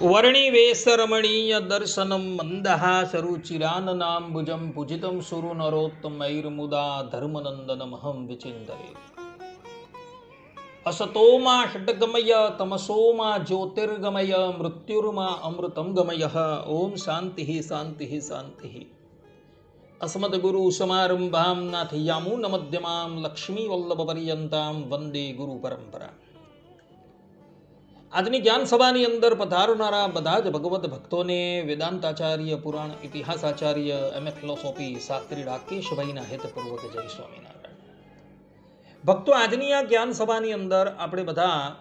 વર્ણિવેશરમણીય દર્શનમ મંદહાસરુચિરાનનાંબુજં પૂજિतं સુરુ નરોત્તમૈર્મુદા ધર્મનંદનમહં વિચિંતયે અસતોમાં ષટગમય તમસોમાં જ્યોતિર્ગમય મૃત્યુર્મા અમૃતમ ગમય ઓમ શાંતિ શાંતિ શાંતિ અસ્મદગુરુ સમારંભાં નાથયામૂન મધ્યમાં લક્ષ્મી વંદે ગુરુ પરંપરા આજની જ્ઞાન સભાની અંદર પધારનારા બધા જ ભગવત ભક્તોને વેદાંતાચાર્ય, પુરાણ ઇતિહાસાચાર્ય, એમ એ ફિલોસોફી શાસ્ત્રી રાકેશભાઈના હેતપૂર્વક જય સ્વામિનારાયણ. ભક્તો, આજની આ જ્ઞાન સભાની અંદર આપણે બધા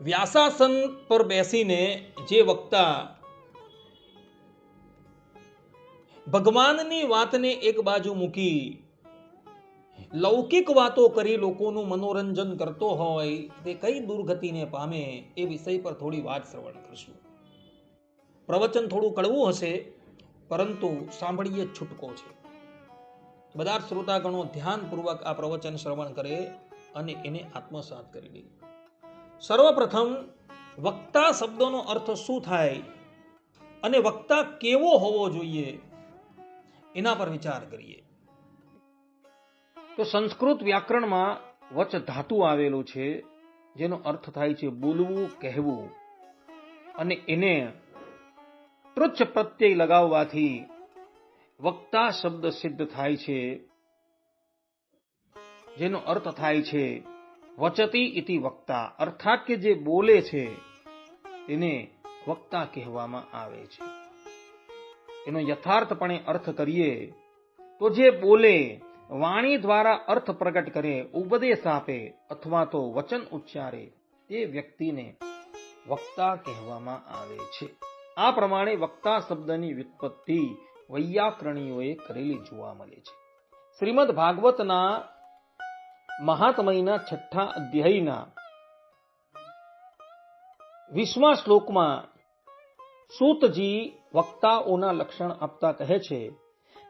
વ્યાસાસન પર બેસીને જે વક્તા ભગવાનની વાતને એક બાજુ મૂકી લૌકિક વાતો કરી લોકોનું મનોરંજન કરતો હોય, તે કઈ દુર્ગતિને પામે એ વિષય પર થોડી વાત શ્રવણ કરશું. પ્રવચન થોડું કડવું હશે, પરંતુ સાંભળીએ છૂટકો છે. બધા શ્રોતાગણો ધ્યાનપૂર્વક આ પ્રવચન શ્રવણ કરે અને એને આત્મસાત કરી લે. સર્વપ્રથમ, વક્તા શબ્દનો અર્થ શું થાય અને વક્તા કેવો હોવો જોઈએ, એના પર વિચાર કરીએ. તો સંસ્કૃત વ્યાકરણમાં વચ ધાતુ આવેલું છે, જેનો અર્થ થાય છે બોલવું, કહેવું. અને એને તૃચ્છ પ્રત્યય લગાવવાથી વક્તા શબ્દ સિદ્ધ થાય છે, જેનો અર્થ થાય છે વચતી ઇતિ વક્તા. અર્થાત કે જે બોલે છે, તેને વક્તા કહેવામાં આવે છે. એનો યથાર્થપણે અર્થ કરીએ તો જે બોલે વાણી દ્વારા અર્થ પ્રગટ કરે, ઉપદેશ આપે અથવા તો વચન ઉચ્ચારે તે વ્યક્તિને વક્તા કહેવામાં આવે છે. આ પ્રમાણે વક્તા શબ્દની વ્યુત્પત્તિ વૈયાકરણીઓએ કરેલી જોવા મળે છે. શ્રીમદ ભાગવતના મહાત્મયના છઠ્ઠા અધ્યાયના વીસમા શ્લોકમાં સૂતજી વક્તાઓના લક્ષણ આપતા કહે છે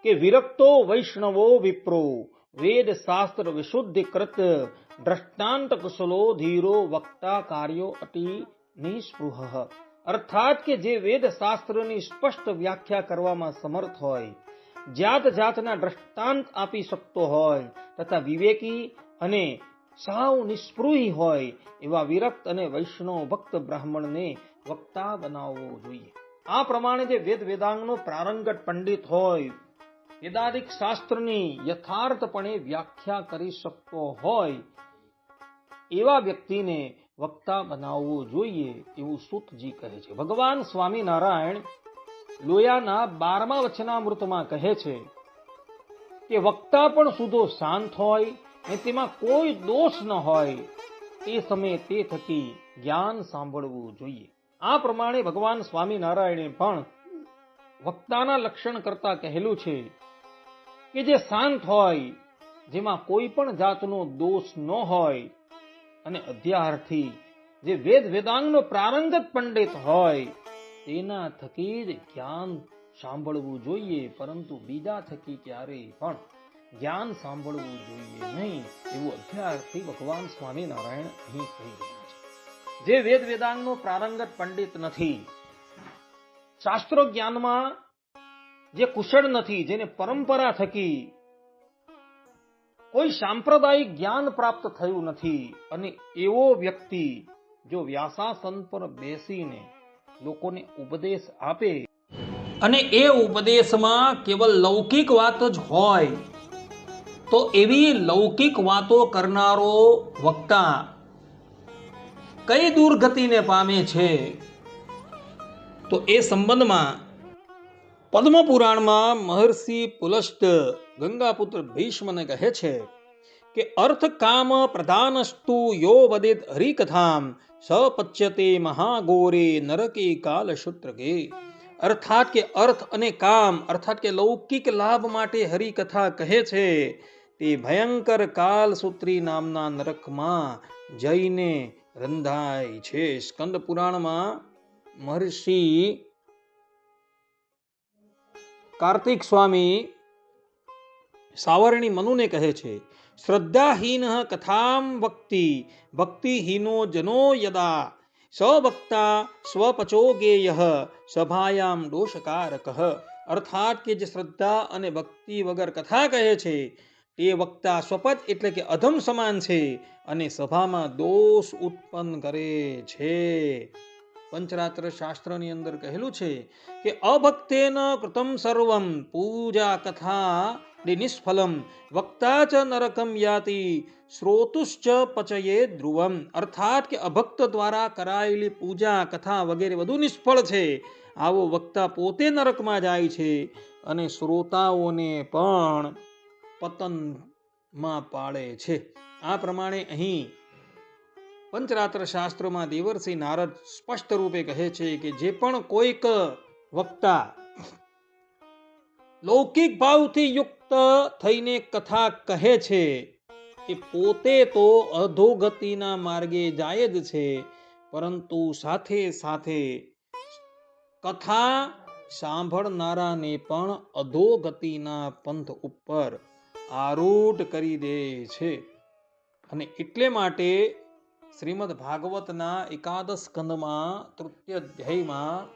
કે વિરક્તો વૈષ્ણવો વિપ્રો, વેદ શાસ્ત્ર વિશુદ્ધિ કૃત, દ્રષ્ટાંત કુશલો ધીરો વક્તા કાર્યો અતિ નિસ્પૃહ અર્થાત કે જે વેદ શાસ્ત્રની સ્પષ્ટ વ્યાખ્યા કરવામાં સમર્થ હોય, જાત જાતના દ્રષ્ટાંત આપી શકતો હોય, તથા વિવેકી અને સાવ નિસ્પૃહી હોય, એવા વિરક્ત અને વૈષ્ણવ ભક્ત બ્રાહ્મણને વક્તા બનાવવો જોઈએ. આ પ્રમાણે જે વેદ વેદાંગનો પ્રારંગત પંડિત હોય વેદાદિક શાસ્ત્રની યથાર્થપણે વ્યાખ્યા કરી શકતો હોય એવા વ્યક્તિને વક્તા બનાવવો જોઈએ એવું સુતજી કહે છે. ભગવાન સ્વામિનારાયણ લોયાના બારમા વચનામૃતમાં કહે છે કે વક્તા પણ સુધો શાંત હોય અને તેમાં કોઈ દોષ ન હોય તે સમયે તે થકી જ્ઞાન સાંભળવું જોઈએ. આ પ્રમાણે ભગવાન સ્વામિનારાયણે પણ વક્તાના લક્ષણ કરતા કહેલું છે કે જે શાંત હોય, જેમાં કોઈ પણ જાતનો દોષ ન હોય, અને અધ્યારથી જે વેદ વેદાંગનો પ્રારંગત પંડિત હોય, તેના થકી જ જ્ઞાન સાંભળવું જોઈએ, પરંતુ બીજા થકી ક્યારેય પણ જ્ઞાન સાંભળવું જોઈએ નહીં, એવું અધ્યારથી ભગવાન સ્વામિનારાયણ અહીં કહી રહ્યા છે. જે વેદ વેદાંગનો પ્રારંગત પંડિત નથી શાસ્ત્રો જ્ઞાનમાં જે કુશળ નથી, જેને પરંપરા થકી કોઈ સાંપ્રદાયિક જ્ઞાન પ્રાપ્ત થયું નથી. અને એવો વ્યક્તિ જો વ્યાસાસન પર બેસીને લોકોને ઉપદેશ આપે, અને એ ઉપદેશમાં કેવલ લૌકિક વાત જ હોય, તો એવી લૌકિક વાતો કરનારો વક્તા કઈ દુર્ગતિને પામે છે? તો એ સંબંધમાં પદ્મપુરાણમાં મહર્ષિ પુલસ્ત ગંગાપુત્ર ભીષ્મને કહે છે કે અર્થ કામ પ્રધાનસ્તુ યો વદેત હરિકથામ સપચ્યતે મહાગોરે નરકે કાલ શૂત્રકે અર્થાત કે અર્થ અને કામ, અર્થાત કે લૌકિક લાભ માટે હરિકથા કહે છે, તે ભયંકર કાલસૂત્રી નામના નરકમાં જઈને રંધાય છે। સ્કંદ પુરાણમાં મહર્ષિ કાર્તિક સ્વામી સાવરણી મનુને કહે છે, શ્રદ્ધાહીન કથામ વક્તિ ભક્તિહીનો જનો યદા, સવક્તા સ્વપચો ગેય, સભાયામ દોષકારક. અર્થાત કે જે શ્રદ્ધા અને ભક્તિ વગર કથા કહે છે, તે વક્તા સ્વપચ એટલે કે અધમ સમાન છે અને સભામાં દોષ ઉત્પન્ન કરે છે. પંચરાત્ર શાસ્ત્રની અંદર કહેલું છે કે અભક્તેન કૃતમ સર્વમ પૂજા કથા નિષ્ફલમ, વક્તા ચ નરકમ યાતિ શ્રોતુશ્ચ પચયે ધ્રુવમ. અર્થાત કે અભક્ત દ્વારા કરાયેલી પૂજા, કથા વગેરે વધુ નિષ્ફળ છે. આવો વક્તા પોતે નરકમાં જાય છે અને શ્રોતાઓને પણ પતનમાં પાડે છે. આ પ્રમાણે અહીં પંચરાત્ર શાસ્ત્રમાં દેવરસિંહ નારદ સ્પષ્ટ રૂપે કહે છે કે જે પણ કોઈક વક્તા લૌકિક ભાવથી યુક્ત થઈને કથા કહે છે એ પોતે તો અધોગતિના માર્ગે જાય જ છે, પરંતુ સાથે સાથે કથા સાંભળનારાને પણ અધોગતિના પંથ ઉપર આરૂઢ કરી દે છે. અને એટલે માટે શ્રીમદ ભાગવતના એકાદશ સ્કંદમાં તૃતીય અધ્યાયમાં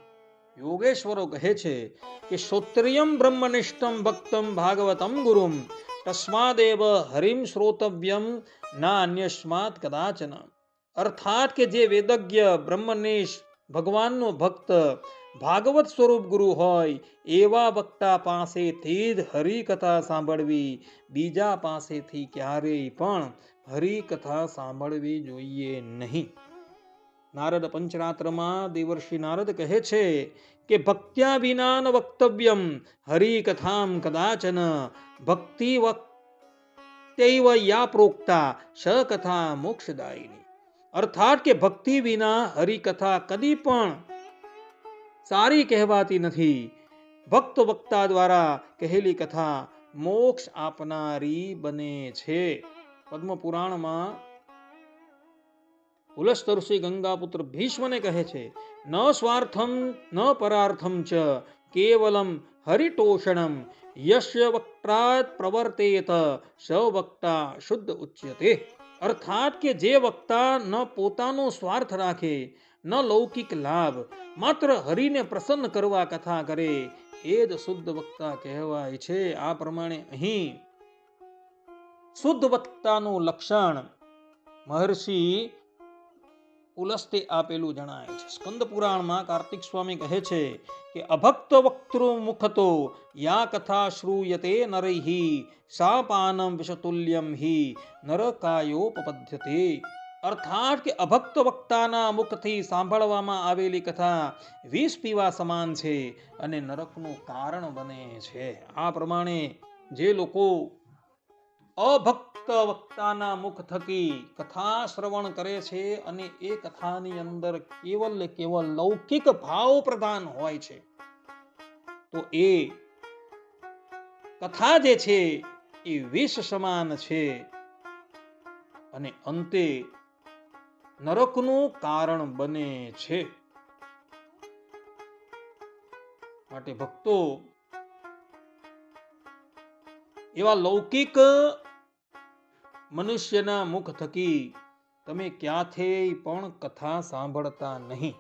યોગેશ્વરો કહે છે કે શ્રોત્રિયમ બ્રહ્મનિષ્ઠમ ભક્તમ ભાગવતમ ગુરુમ, તસ્માદેવ હરિમ શ્રોતવ્યમ ના અન્યસ્માત કદાચન. અર્થાત કે જે વેદજ્ઞ બ્રહ્મનિષ્ઠ ભગવાનનો ભક્ત ભાગવત સ્વરૂપ ગુરુ હોય, એવા વક્તા પાસેથી જ હરિકથા સાંભળવી, બીજા પાસેથી ક્યારેય પણ હરિકથા સાંભળવી જોઈએ નહીં. નારદ પંચરાત્રમાં દેવર્ષિ નારદ કહે છે કે, ભક્ત્યા વિના ન વક્તવ્યમ હરિકથામ કદાચન, ભક્તિ વક્તૈવ યા પ્રોક્તા સ કથા મોક્ષદાયિની. અર્થાત કે, ભક્તિ વિના હરિકથા કદી પણ સારી કહેવાતી નથી. ભક્ત વક્તા દ્વારા કહેલી કથા મોક્ષ આપનારી બને છે. પદ્મ પુરાણમાં પુલસ્તઋષિ ગંગાપુત્ર ભીષ્મને કહે છે, ન સ્વાર્થમ, ન પરાર્થમ ચ, કેવલમ હરિટોષણમ યશ્ય વક્ત્રાત પ્રવર્તેત, સ વક્તા શુદ્ધ ઉચ્યતે. અર્થાત કે જે વક્તા ન પોતાનો સ્વાર્થ રાખે, ન લૌકિક લાભ, માત્ર હરિને પ્રસન્ન કરવા કથા કરે, એ જ શુદ્ધ વક્તા કહેવાય છે. આ પ્રમાણે અહીં શુદ્ધ વક્તાનું લક્ષણ મહર્ષિ પુલસ્તે આપેલું જણાય છે. સ્કંદ પુરાણમાં કાર્તિક સ્વામી કહે છે કે, અભક્ત વક્તૃ મુખતો, યા કથા શ્રૂયતે નરૈહિ સા પાનમ વિષતુલ્યમ હિ નરકાયોપપદ્યતે અર્થાત કે, અભક્ત વક્તાના મુખથી સાંભળવામાં આવેલી કથા વિષ પીવા સમાન છે અને નરકનું કારણ બને છે. આ પ્રમાણે જે લોકો અભક્ત વક્તાના મુખ થકી કથા શ્રવણ કરે છે અને એ કથાની અંદર કેવલ કેવલ લૌકિક ભાવ પ્રધાન હોય છે. તો એ કથા જે છે એ વિષ સમાન છે અને અંતે નરકનું કારણ બને છે. માટે ભક્તો, એવા લૌકિક મનુષ્યના મુખ થકી તમે ક્યાંથી પણ કથા સાંભળતા નહીં.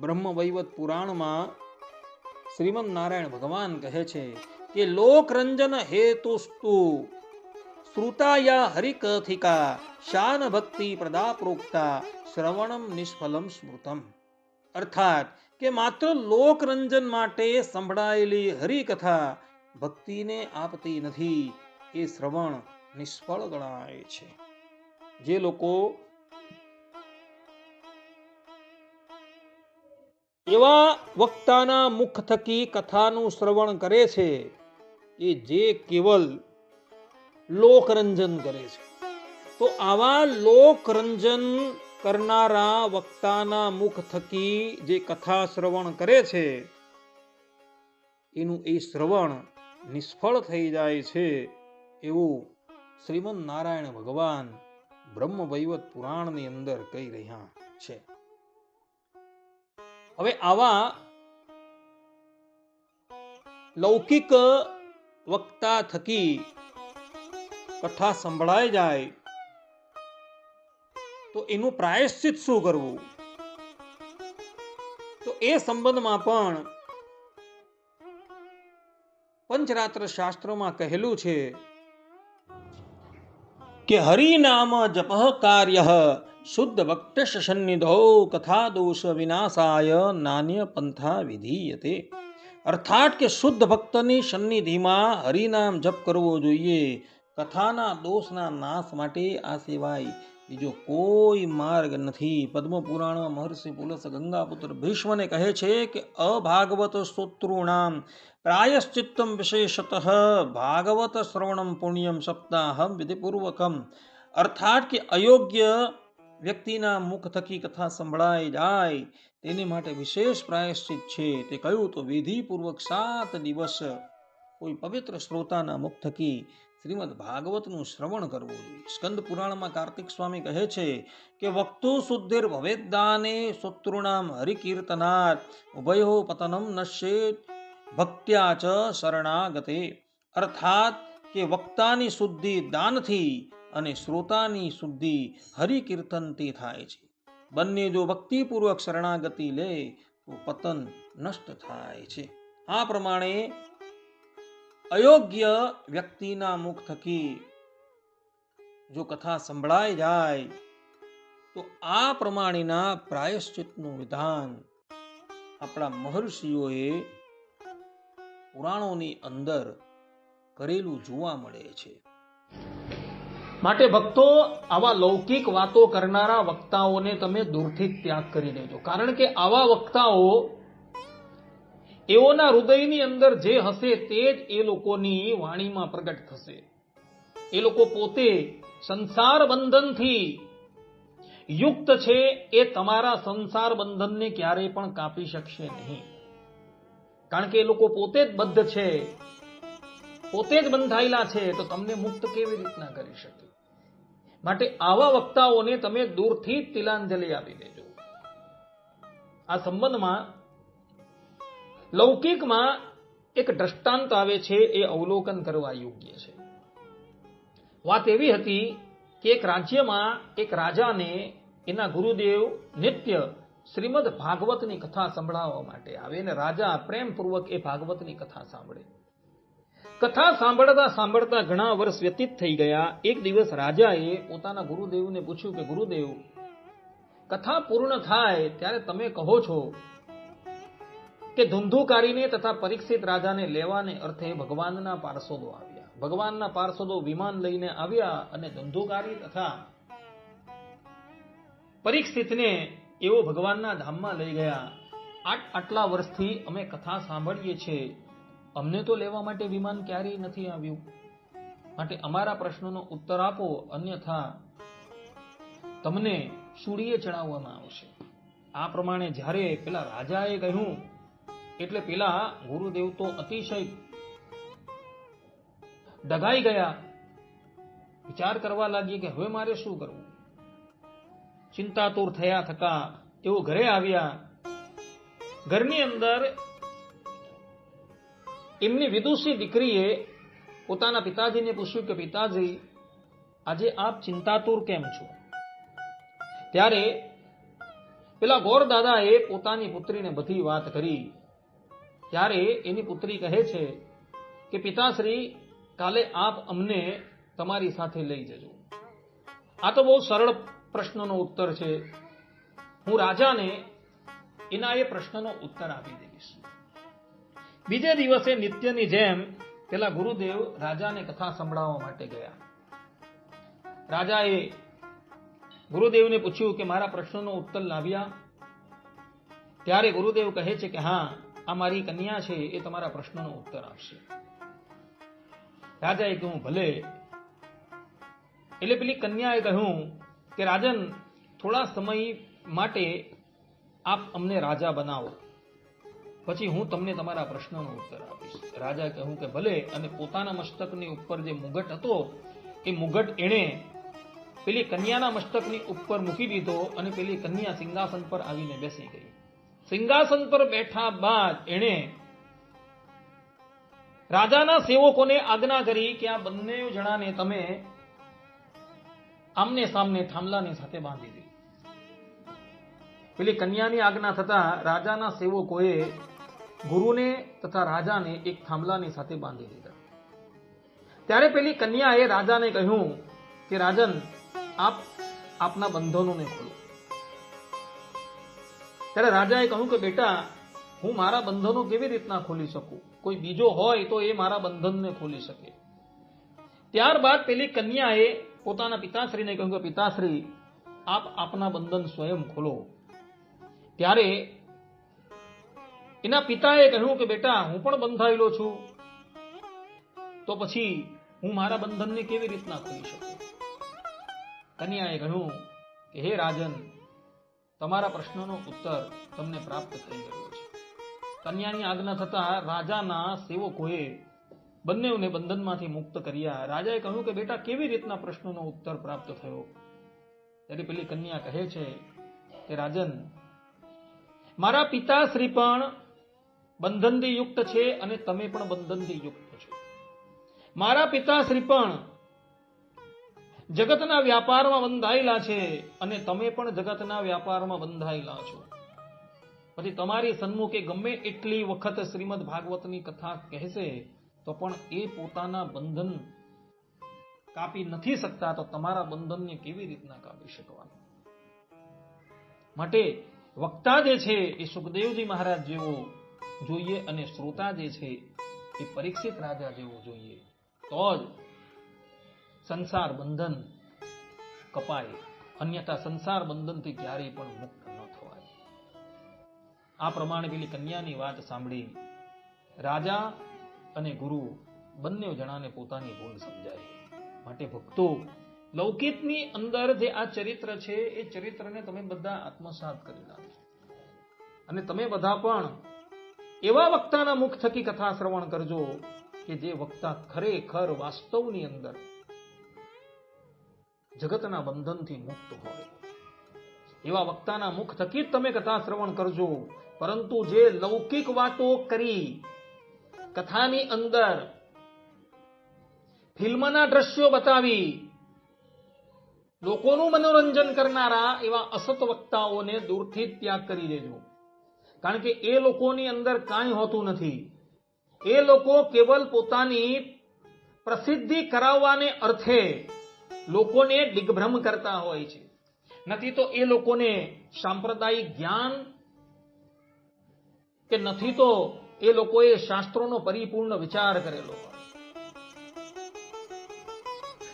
બ્રહ્મ વૈવત પુરાણમાં શ્રીમદ નારાયણ ભગવાન કહે છે કે, લોકરંજન હેતુસ્તુ શ્રુતાયા હરિકથિકા શાન ભક્તિ પ્રદા પ્રોક્તા શ્રવણમ નિષ્ફલમ સ્મૃતમ. અર્થાત કે, માત્ર લોકરંજન માટે સંભળાયેલી હરિકથા ભક્તિને આપતી નથી, એ શ્રવણ નિષ્ફળ ગણાય છે. જે લોકો એવા વક્તાના મુખ થકી કથાનું શ્રવણ કરે છે એ જે કેવલ લોકરંજન કરે છે. તો આવા લોકરંજન કરનારા વક્તાના મુખ થકી જે કથા શ્રવણ કરે છે, એનું એ શ્રવણ નિષ્ફળ થઈ જાય છે એવું શ્રીમદ નારાયણ ભગવાન બ્રહ્મ વૈવત પુરાણની અંદર કહી રહ્યા છે. હવે આવા લૌકિક વક્તા થકી કથા સંભળાઈ જાય તો એનું પ્રાયશ્ચિત શું કરવું? તો એ સંબંધમાં પણ પંચરાત્ર શાસ્ત્રોમાં કહેલું છે કે હરિનામ જપ કાર્ય શુદ્ધ ભક્તશ સન્નિધો કથા દોષ વિનાશાય નાન્ય પંથા વિધીયતે. અર્થાત કે શુદ્ધ ભક્તની સન્નિધિમાં હરિનામ જપ કરવો જોઈએ. કથાના દોષના નાશ માટે આ સિવાય બીજો કોઈ માર્ગ નથી પદ્મ પુરાણમાં મહર્ષિ પુલસ ગંગાપુત્ર ભીષ્મને કહે છે કે અભાગવત સ્તોત્રુણામ પ્રાયશ્ચિત્તમ વિશેષતઃ, ભાગવત શ્રવણમ પુણ્યમ સપ્તાહમ વિધિપૂર્વકમ. અર્થાત કે અયોગ્ય વ્યક્તિના મુખ થકી કથા સંભળાઈ જાય, તેની માટે વિશેષ પ્રાયશ્ચિત છે. તે કહ્યું તો વિધિપૂર્વક સાત દિવસ કોઈ પવિત્ર શ્રોતાના મુખ થકી શ્રીમદ ભાગવતનું શ્રવણ કરવું જોઈએ. સ્કંદ પુરાણમાં કાર્તિક સ્વામી કહે છે કે, વક્તો શુદ્ધિર ભવેદાને શત્રુણામ હરિકીર્તનાર, ઉભયો પતનમ નશ્ય ભક્ત્યા ચ શરણાગતે. અર્થાત કે, વક્તાની શુદ્ધિ દાનથી અને શ્રોતાની શુદ્ધિ હરિકીર્તનથી થાય છે. બંને જો ભક્તિપૂર્વક શરણાગતિ લે, તો પતન નષ્ટ થાય છે. આ પ્રમાણે અયોગ્ય વ્યક્તિના મુખ થકી જો કથા સંભળાઈ જાય, તો આ પ્રમાણેના પ્રાયશ્ચિતનું વિધાન આપણા મહર્ષિઓએ પુરાણોની અંદર કરેલું જોવા મળે છે. માટે ભક્તો, આવા લૌકિક વાતો કરનારા વક્તાઓને તમે દૂરથી ત્યાગ કરી દેજો. કારણ કે આવા વક્તાઓ એઓના હૃદયની અંદર જે હશે તે જ એ લોકોની વાણીમાં પ્રગટ થશે. એ લોકો પોતે સંસાર બંધનથી યુક્ત છે, એ તમારા સંસાર બંધનને ક્યારેય પણ કાપી શકશે નહીં. કારણ કે એ લોકો પોતે જ બદ્ધ છે, પોતે જ બંધાયેલા છે, તો તમને મુક્ત કેવી રીતના કરી શકે? માટે આવા વક્તાઓને તમે દૂરથી તિલાંજલિ આપી દેજો. આ સંબંધમાં લૌકિકમાં એક દ્રષ્ટાંત આવે છે, એ અવલોકન કરવા યોગ્ય છે. વાત એવી હતી કે એક રાજ્યમાં એક રાજાને એના ગુરુદેવ નિત્ય શ્રીમદ ભાગવતની કથા સંભળાવવા માટે આવે અને રાજા પ્રેમપૂર્વક એ ભાગવતની કથા સાંભળે. કથા સાંભળતા સાંભળતા ઘણા વર્ષ વ્યતીત થઈ ગયા. એક દિવસ રાજાએ પોતાના ગુરુદેવને પૂછ્યું કે, ગુરુદેવ, કથા પૂર્ણ થાય ત્યારે તમે કહો છો કે ધુંધુકારીને તથા પરીક્ષિત રાજાને લેવાને અર્થે ભગવાનના પાર્ષદો આવ્યા. ભગવાનના પાર્ષદો વિમાન લઈને આવ્યા અને ધુંધુકારી તથા પરીક્ષિતને એવો ભગવાનના ધામમાં લઈ ગયા. આટ આટલા વર્ષથી અમે કથા સાંભળીએ છીએ અમને તો લેવા માટે વિમાન ક્યારેય નથી આવ્યું. માટે અમારા પ્રશ્નોનો ઉત્તર આપો, અન્યથા તમને સૂર્ય ચડાવવામાં આવશે. આ પ્રમાણે જ્યારે પેલા રાજાએ કહ્યું એટલે પેલા ગુરુદેવ તો અતિશય ડગાઈ ગયા. વિચાર કરવા લાગી કે હવે મારે શું કરવું? ચિંતાતુર થયા થતા તેઓ ઘરે આવ્યા. ઘરની અંદર એમની વિદુષી દીકરીએ પોતાના પિતાજીને પૂછ્યું કે, પિતાજી, આજે આપ ચિંતાતુર કેમ છો? ત્યારે પેલા ગોર દાદાએ પોતાની પુત્રીને બધી વાત કરી. ત્યારે એની પુત્રી કહે છે કે, પિતાશ્રી, કાલે આપ અમને તમારી સાથે લઈ જજો. આ તો બહુ સરળ પ્રશ્નનો ઉત્તર છે. હું રાજાને એના એ પ્રશ્નનો ઉત્તર આપી દઈશ. બીજે દિવસે નિત્યની જેમ પેલા ગુરુદેવ રાજાને કથા સંભળાવવા માટે ગયા. રાજાએ ગુરુદેવને પૂછ્યું કે, મારા પ્રશ્નનો ઉત્તર લાવ્યા? ત્યારે ગુરુદેવ કહે છે કે, હા આ મારી કન્યા છે એ તમારા પ્રશ્નનો ઉત્તર આપશે. રાજાએ કહ્યું, ભલે. એટલે પેલી કન્યાએ કહ્યું કે, રાજન, થોડા સમય માટે આપ અમને રાજા બનાવો. પછી હું તમને તમારા પ્રશ્નનો ઉત્તર આપીશ. રાજાએ કહ્યું કે, ભલે. અને પોતાના મસ્તકની ઉપર જે મુગટ હતો, એ મુગટ એણે પેલી કન્યાના મસ્તકની ઉપર મૂકી દીધો અને પેલી કન્યા સિંહાસન પર આવીને બેસી ગઈ. સિંહાસન પર બેઠા બાદ એણે રાજાના સેવકોને આજ્ઞા કરી કે આ બંને જણાને તમે આમને સામને થાંભલાની સાથે બાંધી દીધી પેલી કન્યાની આજ્ઞા થતા રાજાના સેવકોએ ગુરુને તથા રાજાને એક થાંભલાની સાથે બાંધી દીધા. ત્યારે પેલી કન્યાએ રાજાને કહ્યું કે, રાજન, આપ આપના બંધનોને ખોલો. ત્યારે રાજાએ કહ્યું કે, બેટા, હું મારા બંધનો કેવી રીતના ખોલી શકું? કોઈ બીજો હોય તો એ મારા બંધનને ખોલી શકે. ત્યારબાદ પેલી કન્યાએ પોતાના પિતાશ્રીને કહ્યું કે, પિતાશ્રી, આપ આપના બંધન સ્વયં ખોલો. ત્યારે એના પિતાએ કહ્યું કે, બેટા, હું પણ બંધાયેલો છું. તો પછી હું મારા બંધનને કેવી રીતના ખોલી શકું? કન્યાએ કહ્યું કે, હે રાજન તમારા પ્રશ્નનો ઉત્તર તમને પ્રાપ્ત થઈ ગયો છે. કન્યાની આજ્ઞા થતા રાજાના સેવકોએ બંનેઓને બંધનમાંથી મુક્ત કર્યા. રાજાએ કહ્યું કે, બેટા, કેવી રીતના પ્રશ્નોનો ઉત્તર પ્રાપ્ત થયો? ત્યારે પેલી કન્યા કહે છે કે, રાજન, મારા પિતાશ્રી પણ બંધનથી યુક્ત છે અને તમે પણ બંધનથી યુક્ત છો. મારા પિતાશ્રી પણ જગતના વ્યાપારમાં બંધાયેલા છે અને તમે પણ જગતના વ્યાપારમાં બંધાયેલા છો. પછી તમારી સન્મુખે ગમે એટલી વખત શ્રીમદ ભાગવતની કથા કહેશે, તો પણ એ પોતાના બંધન કાપી નથી શકતા, તો તમારા બંધનને કેવી રીતના કાપી શકવાનું? માટે વક્તા જે છે એ સુખદેવજી મહારાજ જેવો જોઈએ અને શ્રોતા જે છે એ પરીક્ષિત રાજા જેવો જોઈએ. તો જ સંસાર બંધન કપાય. અન્યથા સંસાર બંધનથી ક્યારેય પણ મુક્ત ન થવાય. આ પ્રમાણે પેલી કન્યાની વાત સાંભળી રાજા અને ગુરુ બંને જણાને પોતાની ભૂલ સમજાય. માટે ભક્તો, લૌકિકની અંદર જે આ ચરિત્ર છે, એ ચરિત્રને તમે બધા આત્મસાત કરી નાખો અને તમે બધા પણ એવા વક્તાના મુખ થકી કથા શ્રવણ કરજો કે જે વક્તા ખરેખર વાસ્તવની અંદર જગતના બંધનથી મુક્ત હોય. એવા વક્તાના મુખ થકી તમે કથા શ્રવણ કરજો. પરંતુ જે લૌકિક વાતો કરી, કથાની અંદર ફિલ્મના દ્રશ્યો બતાવી, લોકોનું મનોરંજન કરનારા એવા અસત વક્તાઓને દૂરથી ત્યાગ કરી દેજો. કારણ કે એ લોકોની અંદર કાંઈ હોતું નથી. એ લોકો કેવલ પોતાની પ્રસિદ્ધિ કરાવવાને અર્થે લોકોને દિગ્ભ્રમ કરતા હોય છે. નથી તો એ લોકોને સાંપ્રદાયિક જ્ઞાન કે નથી તો એ લોકોએ શાસ્ત્રોનો પરિપૂર્ણ વિચાર કરેલો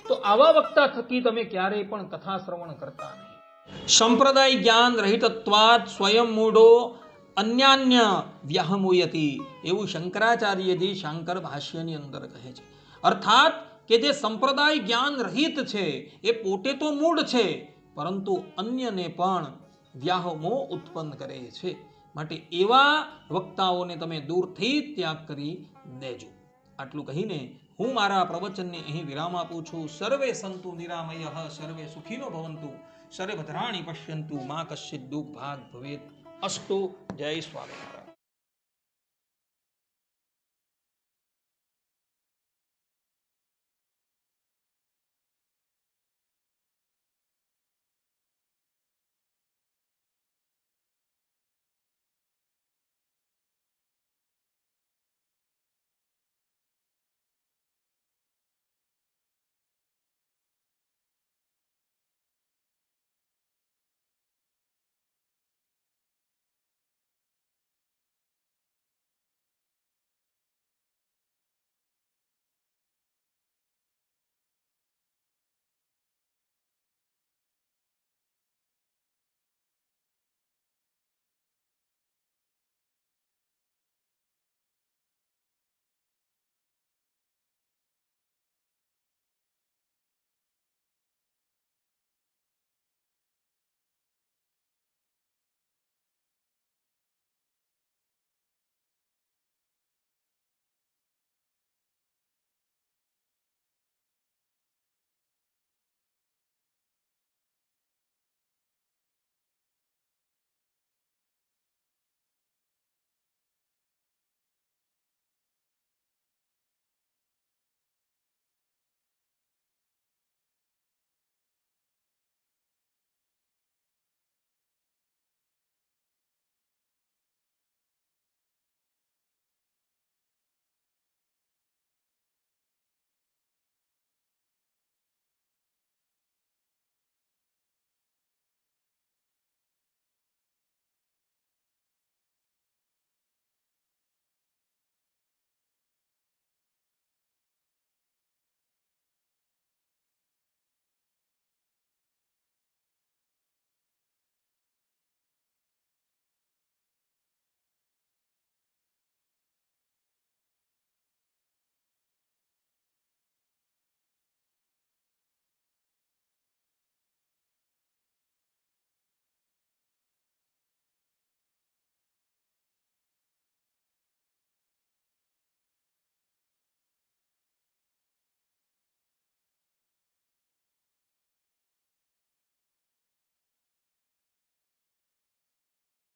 તો આવા વક્તા થકી તમે ક્યારેય પણ કથા શ્રવણ કરતા નહીં. સંપ્રદાય જ્ઞાન રહિતત્વાત સ્વયં મૂઢો અન્યાન્ય વ્યાહમુયતી એવું શંકરાચાર્યજી શાંકર ભાષ્યની અંદર કહે છે. અર્થાત કે જે સંપ્રદાય જ્ઞાન રહિત છે, એ પોતે તો મૂળ છે, પરંતુ અન્યને પણ વ્યાહમો ઉત્પન્ન કરે છે. માટે એવા વક્તાઓને તમે દૂરથી ત્યાગ કરી દેજો. આટલું કહીને હું મારા પ્રવચનને અહીં વિરામ આપું છું. સર્વે સંતુ નિરામય, સર્વે સુખીનો ભવંતુ સર્વે ભદ્રાણી પશ્યંતુ, મા કશ્ચિત દુઃખ ભાગ ભવેત. અસ્તુ, જય સ્વામિનારાયણ.